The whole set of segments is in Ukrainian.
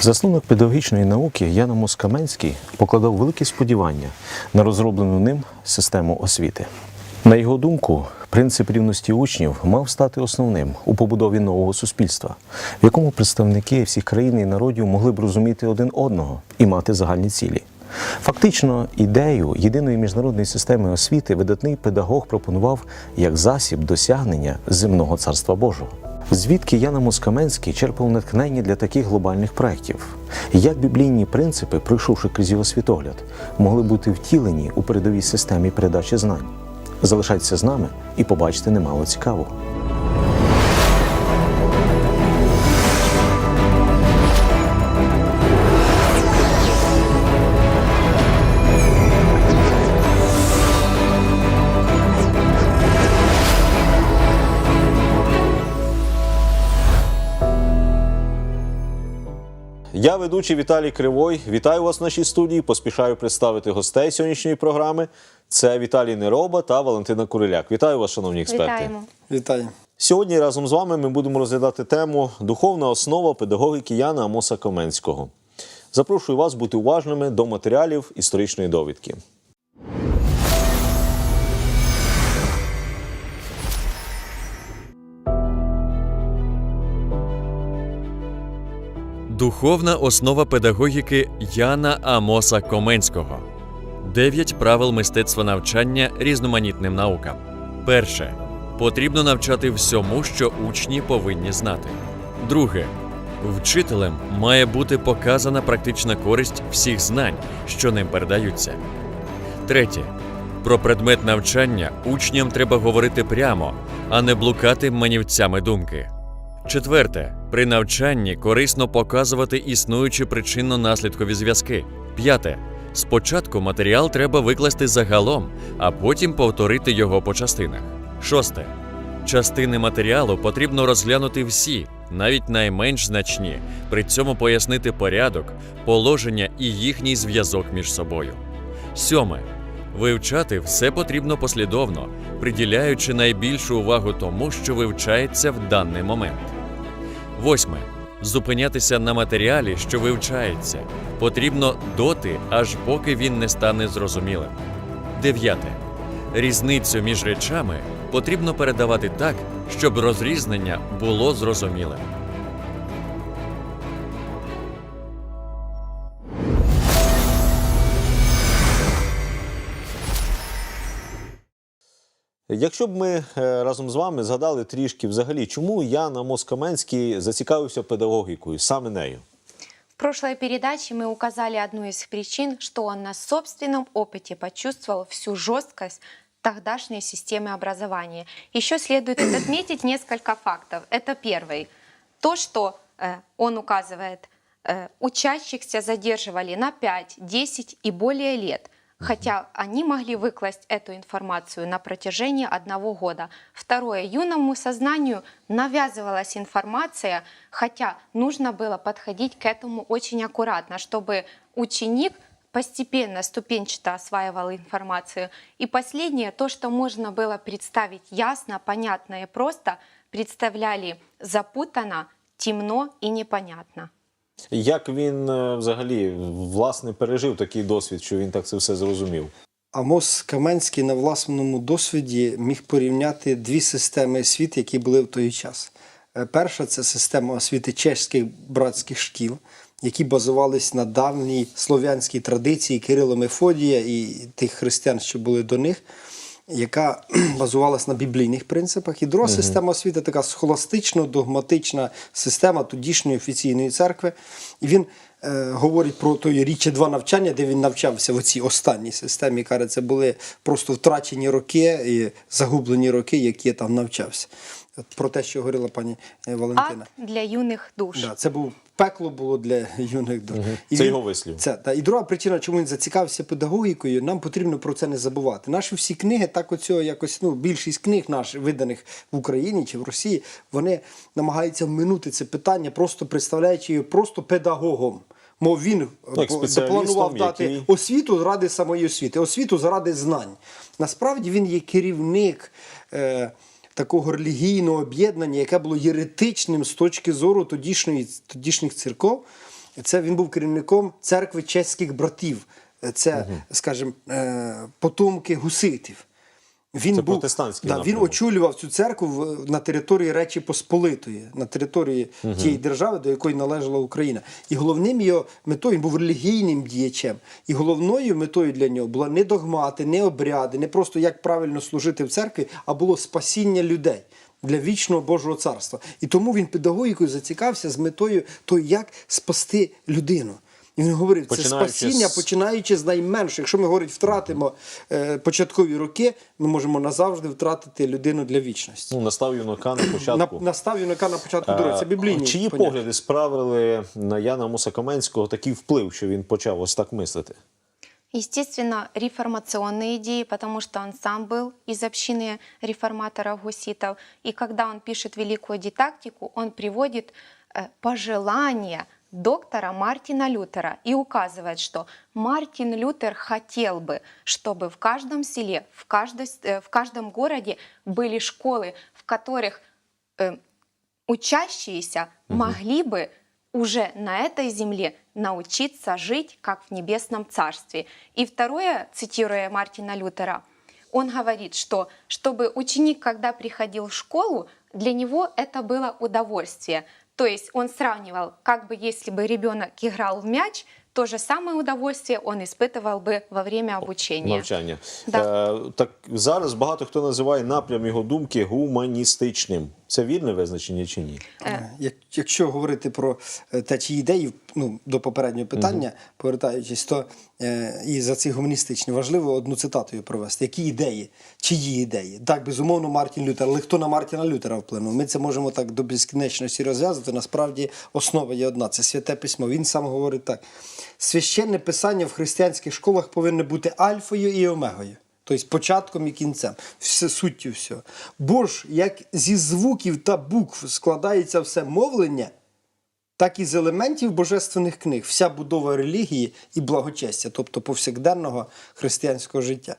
Засновник педагогічної науки Яна Москаменський покладав великі сподівання на розроблену ним систему освіти. На його думку, принцип рівності учнів мав стати основним у побудові нового суспільства, в якому представники всіх країн і народів могли б розуміти один одного і мати загальні цілі. Фактично, ідею єдиної міжнародної системи освіти видатний педагог пропонував як засіб досягнення земного царства Божого. Звідки Яна Москаменський черпав натхнення для таких глобальних проєктів? Як біблійні принципи, пройшовши крізь його світогляд, могли бути втілені у передовій системі передачі знань? Залишайтеся з нами і побачите немало цікавого. Я ведучий Віталій Кривой. Вітаю вас в нашій студії. Поспішаю представити гостей сьогоднішньої програми. Це Віталій Нероба та Валентина Куриляк. Вітаю вас, шановні експерти. Вітаємо. Вітаю. Сьогодні разом з вами ми будемо розглядати тему Духовна основа педагогіки Яна Амоса Коменського. Запрошую вас бути уважними до матеріалів історичної довідки. Духовна основа педагогіки Яна Амоса Коменського. Дев'ять правил мистецтва навчання різноманітним наукам. Перше. Потрібно навчати всьому, що учні повинні знати. Друге. Вчителем має бути показана практична користь всіх знань, що ним передаються. Третє. Про предмет навчання учням треба говорити прямо, а не блукати манівцями думки. Четверте. При навчанні корисно показувати існуючі причинно-наслідкові зв'язки. П'яте. Спочатку матеріал треба викласти загалом, а потім повторити його по частинах. Шосте. Частини матеріалу потрібно розглянути всі, навіть найменш значні, при цьому пояснити порядок, положення і їхній зв'язок між собою. Сьоме. Вивчати все потрібно послідовно, приділяючи найбільшу увагу тому, що вивчається в даний момент. Восьме. Зупинятися на матеріалі, що вивчається, потрібно доти, аж поки він не стане зрозумілим. Дев'яте. Різницю між речами потрібно передавати так, щоб розрізнення було зрозумілим. Якщо б ми е, разом з вами згадали трішки взагалі, чому Ян Амос Каменський зацікавився педагогікою, саме нею? В прошлой передаче мы указали одну из причин, что он на собственном опыте почувствовал всю жесткость тогдашней системы образования. Еще следует отметить несколько фактов. Это первый. То, что э, он указывает, э, учащихся задерживали на 5, 10 и более лет. Хотя они могли выкласть эту информацию на протяжении одного года. Второе. Юному сознанию навязывалась информация, хотя нужно было подходить к этому очень аккуратно, чтобы ученик постепенно, ступенчато осваивал информацию. И последнее, то, что можно было представить ясно, понятно и просто, представляли запутанно, темно и непонятно. Як він е, взагалі власне пережив такий досвід, що він так це все зрозумів? Амос Каменський на власному досвіді міг порівняти дві системи освіти, які були в той час. Е, Перша це система освіти чеських братських шкіл, які базувались на давній слов'янській традиції Кирило Мефодія і тих християн, що були до них, яка базувалась на біблійних принципах. І друга система освіти така схоластично-догматична система тодішньої офіційної церкви. І він е, говорить про той річі два навчання, де він навчався в цій останній системі. Каже, це були просто втрачені роки і загублені роки, які я там навчався. Про те, що говорила пані е, Валентина. Ад для юных душ. Да, це був пекло було для юних душ. І Це його вислів. Це, та, і друга причина, чому він зацікавився педагогікою, нам потрібно про це не забувати. Наші всі книги, так оцього якось, ну, більшість книг наших, виданих в Україні чи в Росії, вони намагаються вминути це питання, просто представляючи його просто педагогом. Мов він Ну, спеціалістом, запланував дати який- освіту заради самої освіти, освіту заради знань. Насправді він є керівник. Е, Такого релігійного об'єднання, яке було єретичним з точки зору тодішньої, тодішніх церков, Це він був керівником церкви чеських братів. Це, скажімо, е, потомки гуситів. Він Це був, да, він очолював цю церкву на території Речі Посполитої, на території тієї держави, до якої належала Україна. І головним його метою він був релігійним діячем. І головною метою для нього була не догмати, не обряди, не просто як правильно служити в церкві, а було спасіння людей. Для вічного Божого царства. І тому він педагогікою зацікавився з метою того, як спасти людину. І він говорив, це Починаючи спасіння, з- починаючи з найменших. Якщо ми говорить, втратимо е, початкові роки, ми можемо назавжди втратити людину для вічності. Ну, настав юнака на На, початку. настав юнака на початку дороги. Це Е, біблійні. Чиї поняття. погляди справили на Яна Муса Каменського такий вплив, що він почав ось так мислити? Естественно, реформационные идеи, потому что он сам был из общины реформаторов-гуситов. И когда он пишет великую дидактику, он приводит э, пожелания доктора Мартина Лютера и указывает, что Мартин Лютер хотел бы, чтобы в каждом селе, в, каждой, э, в каждом городе были школы, в которых э, учащиеся могли бы уже на этой земле научиться жить, как в небесном царстве. И второе, цитируя Мартина Лютера, он говорит, что чтобы ученик, когда приходил в школу, для него это было удовольствие. То есть он сравнивал, как бы если бы ребенок играл в мяч, то же самое удовольствие он испытывал бы во время обучения. Навчання. Да. Е, так зараз багато хто називає напрям його думки гуманістичним. Це вірне визначення чи ні? Е, якщо говорити про е, те, чи ідеї, ну, до попереднього питання, повертаючись, то е, і за ці гуманістичні важливо одну цитатою провести. Які ідеї? Чиї ідеї? Так, безумовно, Мартін Лютер, але хто на Мартіна Лютера вплинув? Ми це можемо так до безкінечності розв'язати. Насправді основа є одна це святе письмо. Він сам говорить так: священне писання в християнських школах повинне бути альфою і омегою. Тобто початком і кінцем, все суттю всього. Бо ж як зі звуків та букв складається все мовлення, так і з елементів божественних книг, вся будова релігії і благочестя, тобто повсякденного християнського життя.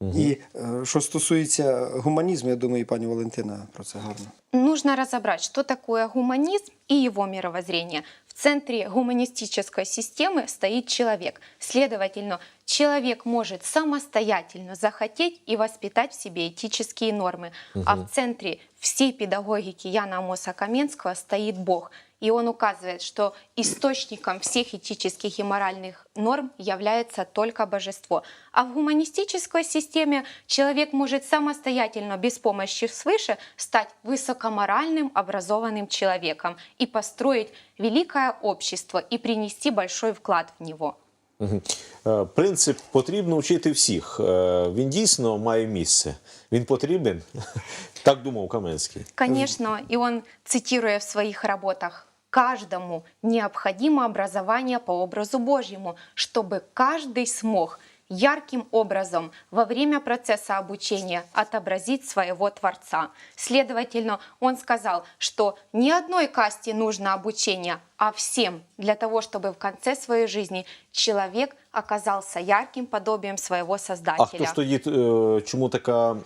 І е, що стосується гуманізму, я думаю, і пані Валентина про це гарно. Нужно разобрать, что такое гуманизм и его мировоззрение. В центре гуманистической системы стоит человек. Следовательно, человек может самостоятельно захотеть и воспитать в себе этические нормы. А в центре всей педагогики Яна Амоса Каменского стоит Бог. И он указывает, что источником всех этических и моральных норм является только божество. А в гуманистической системе человек может самостоятельно, без помощи свыше, стать высокоморальным, образованным человеком и построить великое общество и принести большой вклад в него. Е, Принцип потрібно вчити всіх. Е, Він дійсно має місце. Він потрібен. Так думав Каменський. Конечно, и он, цитируя в своих работах, каждому необходимо образование по образу Божьему, чтобы каждый смог ярким образом во время процесса обучения отобразить своего Творца. Следовательно, он сказал, что не одной касте нужно обучение, а всем, для того, чтобы в конце своей жизни человек оказался ярким подобием своего Создателя. А хто ж тоді е, чому така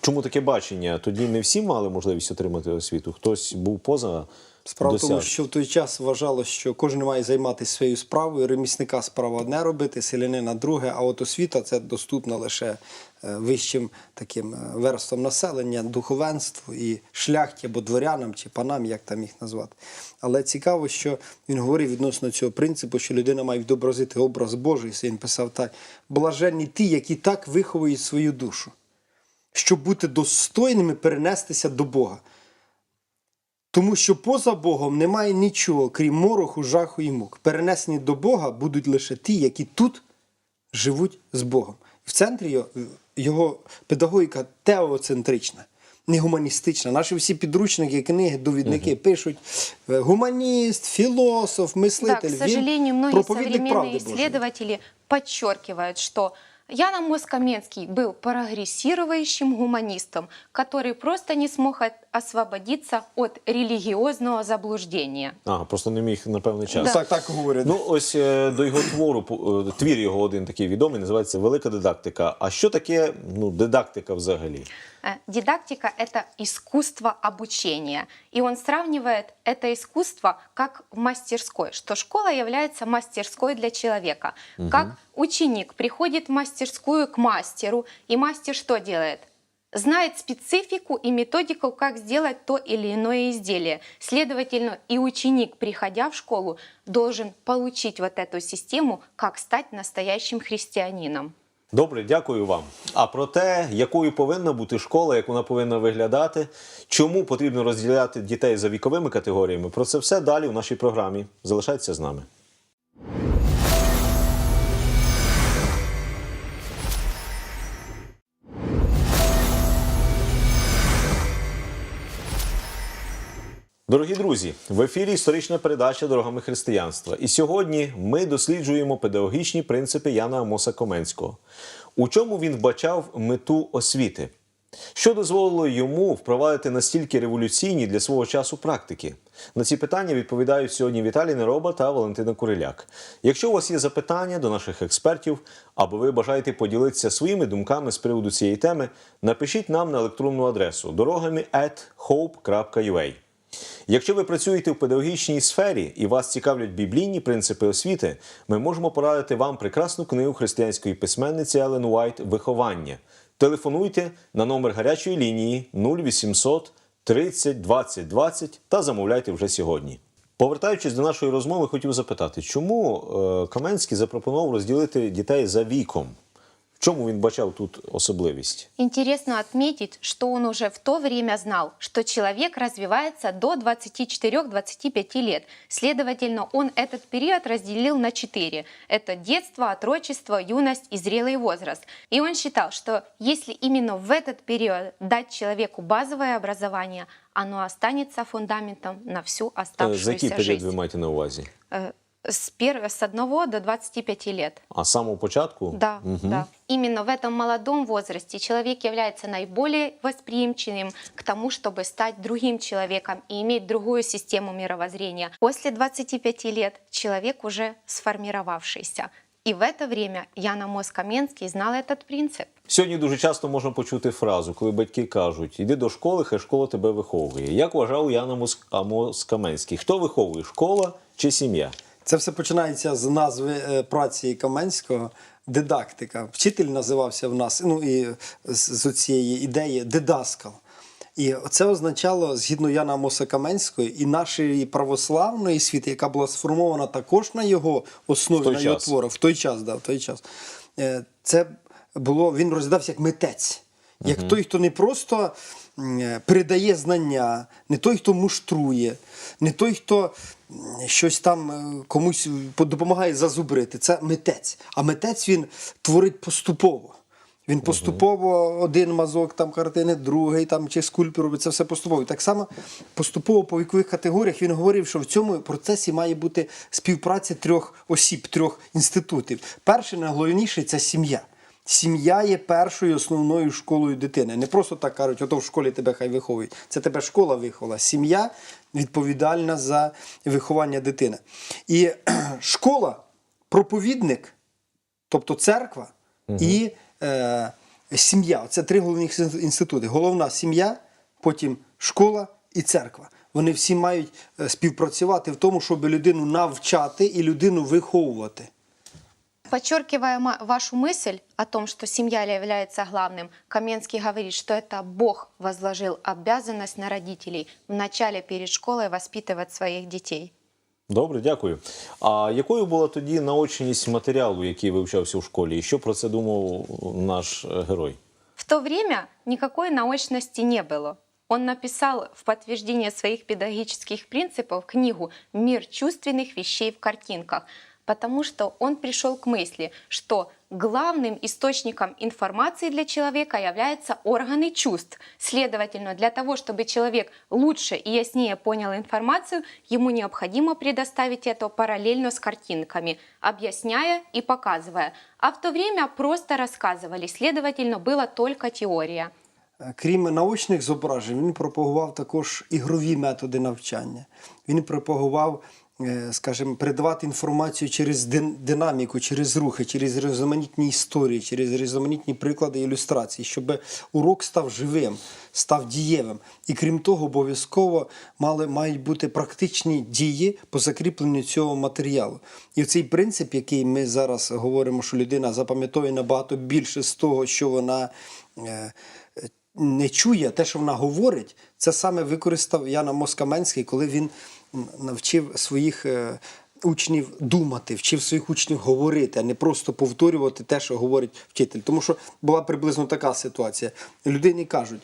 чому таке бачення? Тоді не всі мали можливість отримати освіту. Хтось був поза Справа в тому, що в той час вважалось, що кожен має займатися своєю справою, ремісника справа одне робити, селянина друге, а от освіта це доступна лише е, вищим таким е, верствам населення, духовенству і шляхті або дворянам чи панам, як там їх назвати. Але цікаво, що він говорив відносно цього принципу, що людина має відобразити образ Божий. Він писав так: блаженні ті, які так виховують свою душу, щоб бути достойними перенестися до Бога. Тому що поза Богом немає нічого, крім мороху, жаху і мук. Перенесені до Бога будуть лише ті, які тут живуть з Богом. В центрі його, його педагогіка теоцентрична, не гуманістична. Наші всі підручники, книги, довідники пишуть е, гуманіст, філософ, Да, мислитель. к Він сожалению, многие проповідник правди современные Божої. исследователи подчеркивают, что Ян Амос Каменский был прогрессирующим гуманистом, который просто не смог от- освободиться от религиозного заблуждения. А, просто не міг на певний час. Да. Так, так говорять. Ну, ось е, до його твору, по- е, твір його один такий відомий, називається Велика дидактика. А що таке ну, дидактика взагалі? Э, Дидактика – это искусство обучения. И он сравнивает это искусство как в мастерской, что школа является мастерской для человека. Как ученик приходит в мастерскую к мастеру, и мастер что делает? Знает специфику и методику, как сделать то или иное изделие. Следовательно, и ученик, приходя в школу, должен получить вот эту систему, как стать настоящим христианином. Добре, дякую вам. А про те, якою повинна бути школа, як вона повинна виглядати, чому потрібно розділяти дітей за віковими категоріями, про це все далі в нашій програмі. Залишайтеся з нами. Дорогі друзі, в ефірі історична передача Дорогами християнства. І сьогодні ми досліджуємо педагогічні принципи Яна Амоса Коменського. У чому він вбачав мету освіти? Що дозволило йому впровадити настільки революційні для свого часу практики? На ці питання відповідають сьогодні Віталій Нероба та Валентина Куриляк. Якщо у вас є запитання до наших експертів, або ви бажаєте поділитися своїми думками з приводу цієї теми, напишіть нам на електронну адресу дорогами at hope.ua. Якщо ви працюєте в педагогічній сфері і вас цікавлять біблійні принципи освіти, ми можемо порадити вам прекрасну книгу християнської письменниці Елен Уайт Виховання. Телефонуйте на номер гарячої лінії 0800 30 20 20 та замовляйте вже сьогодні. Повертаючись до нашої розмови, хотів запитати, чому е, Каменський запропонував розділити дітей за віком? В чому він бачав тут особливість? Интересно отметить, что он уже в то время знал, что человек развивается до 24-25 лет. Следовательно, он этот период разделил на четыре. Это детство, отрочество, юность и зрелый возраст. И он считал, что если именно в этот период дать человеку базовое образование, оно останется фундаментом на всю Е, За оставшуюся який період жизнь. ви маєте на увазі? Э, С, пер... с 1 до 25 лет. А з самого початку? Да, да. Именно в этом молодом возрасте человек является наиболее восприимчивым к тому, чтобы стать другим человеком и иметь другую систему мировоззрения. После 25 лет человек уже сформировавшийся. И в это время Яна Мос Каменский знал этот принцип. Сьогодні дуже часто можна почути фразу, коли батьки кажуть: іди до школи, хай школа тебе виховує. Як вважав Ян Амос- Амос Каменський? Хто виховує школа чи сім'я? Це все починається з назви е, праці Каменського дидактика. Вчитель називався в нас, ну і з, цієї ідеї дидаскал. І це означало, згідно Яна Амоса Каменського, і нашої православної світи, яка була сформована також на його основі, на його творах, в той час, да, в той час. Е, Це було, він розглядався як митець. Як той, хто не просто е, передає знання, не той, хто муштрує, не той, хто щось там е, комусь допомагає зазубрити. Це митець. А митець він творить поступово. Він поступово один мазок там картини, другий там чи скульптор робить це все поступово. І так само поступово по вікових категоріях він говорив, що в цьому процесі має бути співпраця трьох осіб, трьох інститутів. Перший найголовніший це сім'я. Сім'я є першою основною школою дитини. Не просто так кажуть, ото в школі тебе хай виховують. Це тебе школа виховала. Сім'я відповідальна за виховання дитини. І школа, проповідник, тобто церква і е, сім'я. Це три головні інститути. Головна сім'я, потім школа і церква. Вони всі мають е, співпрацювати в тому, щоб людину навчати і людину виховувати. Подчеркивая ма- вашу мысль о том, что семья является главным, Каменский говорит, что это Бог возложил обязанность на родителей вначале перед школой воспитывать своих детей. Добре, дякую. А якою була тоді наочність матеріалу, який вивчався в школі, і що про це думав наш е, герой? В то время никакой научности не было. Он написал в подтверждение своих педагогических принципов книгу «Мир чувственных вещей в картинках», потому что он пришел к мысли, что главным источником информации для человека являются органы чувств. Следовательно, для того, чтобы человек лучше и яснее понял информацию, ему необходимо предоставить это параллельно с картинками, объясняя и показывая. А в то время просто рассказывали, следовательно, была только теория. Е, Крім наочних зображень, він пропагував також ігрові методи навчання. Він пропагував, е, скажімо, передавати інформацію через динаміку, через рухи, через різноманітні історії, через різноманітні приклади ілюстрацій, щоб урок став живим, став дієвим. І крім того, обов'язково мали, мають бути практичні дії по закріпленню цього матеріалу. І цей принцип, який ми зараз говоримо, що людина запам'ятовує набагато більше з того, що вона. е, не чує те, що вона говорить, це саме використав Яна Москаменський, коли він навчив своїх е, учнів думати, вчив своїх учнів говорити, а не просто повторювати те, що говорить вчитель. Тому що була приблизно така ситуація. Людині кажуть.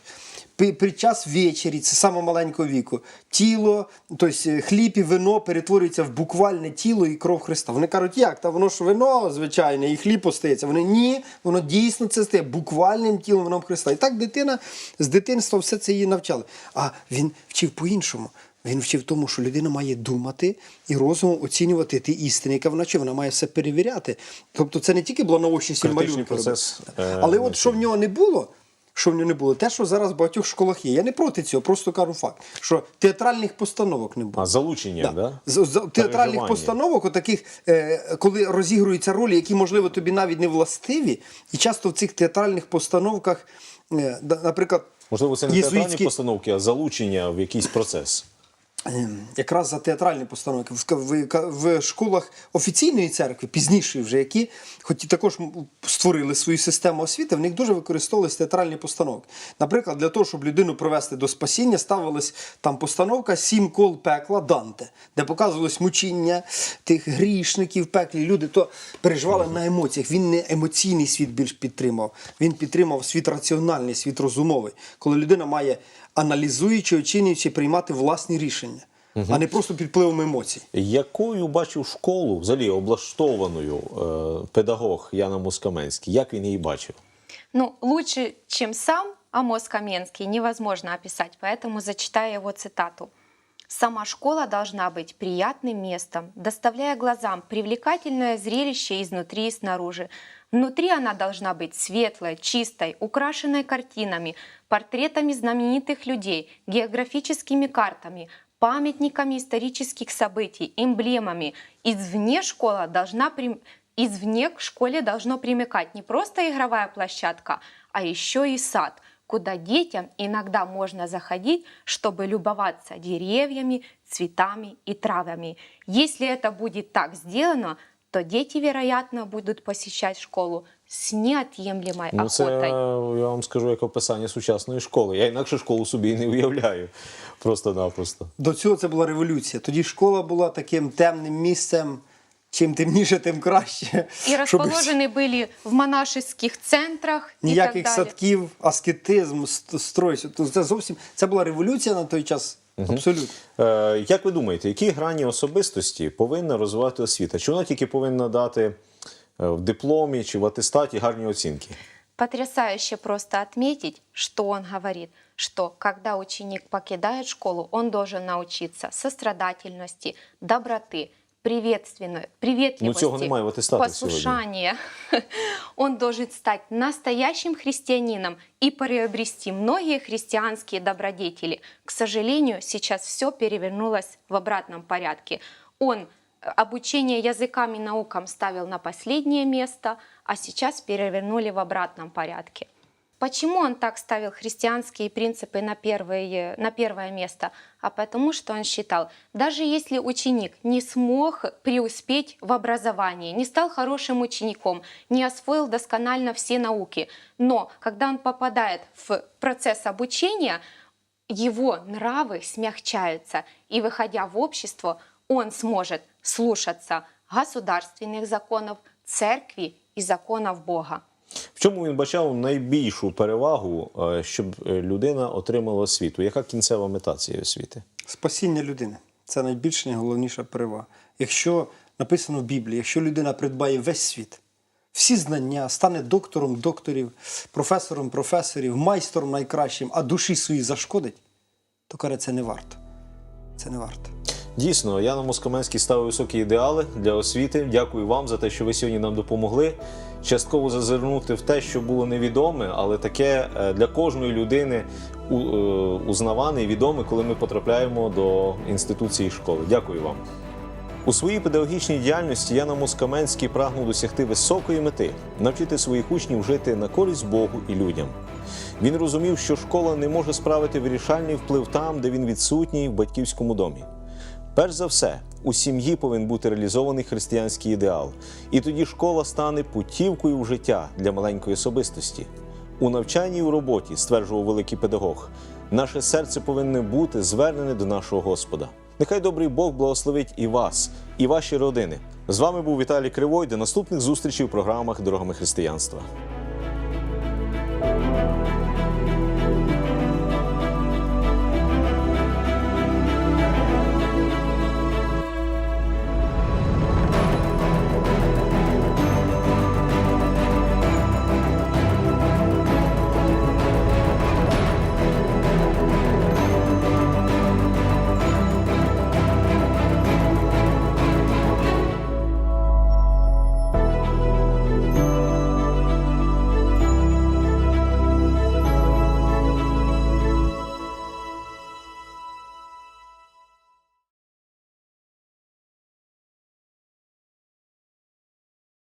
Під час вечері, це саме маленького віку, тіло, тобто хліб і вино перетворюється в буквальне тіло і кров Христа. Вони кажуть, як? Та воно ж вино звичайне, і хліб остається. Вони ні, воно дійсно це стає буквальним тілом вином Христа. І так дитина з дитинства все це її навчали. А він вчив по-іншому. Він вчив тому, що людина має думати і розумом оцінювати ті істини, яка вона чує. Вона має все перевіряти. Тобто це не тільки була наочність і робити. е, Але от що в нього не було, що в нього не було, те, що зараз в багатьох школах є. Я не проти цього, просто кажу факт, що театральних постановок не було. А залучення, да? Да. З, з театральних постановок, отаких, е, коли розігруються ролі, які, можливо, тобі навіть не властиві, і часто в цих театральних постановках, е, наприклад, Можливо, це не театральні постановки, а залучення в якийсь процес. Ем, якраз за театральні постановки в, в, в школах офіційної церкви, пізнішої вже, які, хоч і також створили свою систему освіти, в них дуже використовувалися театральні постановки. Наприклад, для того, щоб людину провести до спасіння, ставилась там постановка Сім кол пекла Данте, де показувалось мучіння тих грішників пеклі. Люди то переживали на емоціях. Він не емоційний світ більш підтримав. Він підтримав світ раціональний, світ розумовий, коли людина має аналізуючи, оцінюючи, приймати власні рішення, а не просто під впливом емоцій. Якою бачив школу, взагалі облаштованою е, педагог Яна Москаменський? Як він її бачив? Ну, лучше, чем сам Амос Каменский, невозможно описать, поэтому зачитаю его цитату. «Сама школа должна быть приятным местом, доставляя глазам привлекательное зрелище изнутри и снаружи. Внутри она должна быть светлой, чистой, украшенной картинами, портретами знаменитых людей, географическими картами, памятниками исторических событий, эмблемами. Извне школа должна прим- Извне к школе должно примыкать не просто игровая площадка, а еще и сад, куда детям иногда можно заходить, чтобы любоваться деревьями, цветами и травами. Если это будет так сделано, то дети, вероятно, будут посещать школу с неотъемлемой Ну, це охотой. я вам скажу як описання сучасної школи. Я інакше школу собі і не уявляю. Просто-напросто. До цього це була революція. Тоді школа була таким темним місцем. Чим темніше, тим краще. И Щоб расположены были в монашеских центрах и ніяких так далее. садків, аскетизм, ст- строй. Тобто Це зовсім це була революція на той час. Абсолютно. Е, як ви думаєте, які грані особистості повинна розвивати освіта? Чи вона тільки повинна дати е, в дипломі чи в атестаті гарні оцінки? Потрясающе просто отметить, что он говорит, что когда ученик покидает школу, он должен научиться сострадательности, доброты, приветственной, приветливости, Ну, цього немає в атестаті послушания. Он должен стать настоящим христианином и приобрести многие христианские добродетели. К сожалению, сейчас все перевернулось в обратном порядке. Он э, обучение языкам и наукам ставил на последнее место, а сейчас перевернули в обратном порядке. Почему он так ставил христианские принципы на, первое, на первое место? А потому что он считал, даже если ученик не смог преуспеть в образовании, не стал хорошим учеником, не освоил досконально все науки, но когда он попадает в процесс обучения, его нравы смягчаются, и выходя в общество, он сможет слушаться государственных законов, церкви и законов Бога. В чому він бачав найбільшу перевагу, е, щоб е, людина отримала освіту? Яка кінцева мета цієї освіти? Спасіння людини це найбільша найголовніша перевага. Якщо написано в Біблії, якщо людина придбає весь світ, всі знання, стане доктором докторів, професором професорів, майстром найкращим, а душі свої зашкодить, то каже, це не варто. Це не варто. Дійсно, Яна Москаменський ставив високі ідеали для освіти. Дякую вам за те, що ви сьогодні нам допомогли. Частково зазирнути в те, що було невідоме, але таке е, для кожної людини е, узнаване і відоме, коли ми потрапляємо до інституції школи. Дякую вам. У своїй педагогічній діяльності Яна Москаменський прагнув досягти високої мети навчити своїх учнів жити на користь Богу і людям. Він розумів, що школа не може справити вирішальний вплив там, де він відсутній в батьківському домі. Перш за все, у сім'ї повинен бути реалізований християнський ідеал, і тоді школа стане путівкою в життя для маленької особистості. У навчанні і у роботі, стверджував великий педагог, наше серце повинне бути звернене до нашого Господа. Нехай добрий Бог благословить і вас, і ваші родини. З вами був Віталій Кривой. До наступних зустрічей в програмах Дорогами християнства.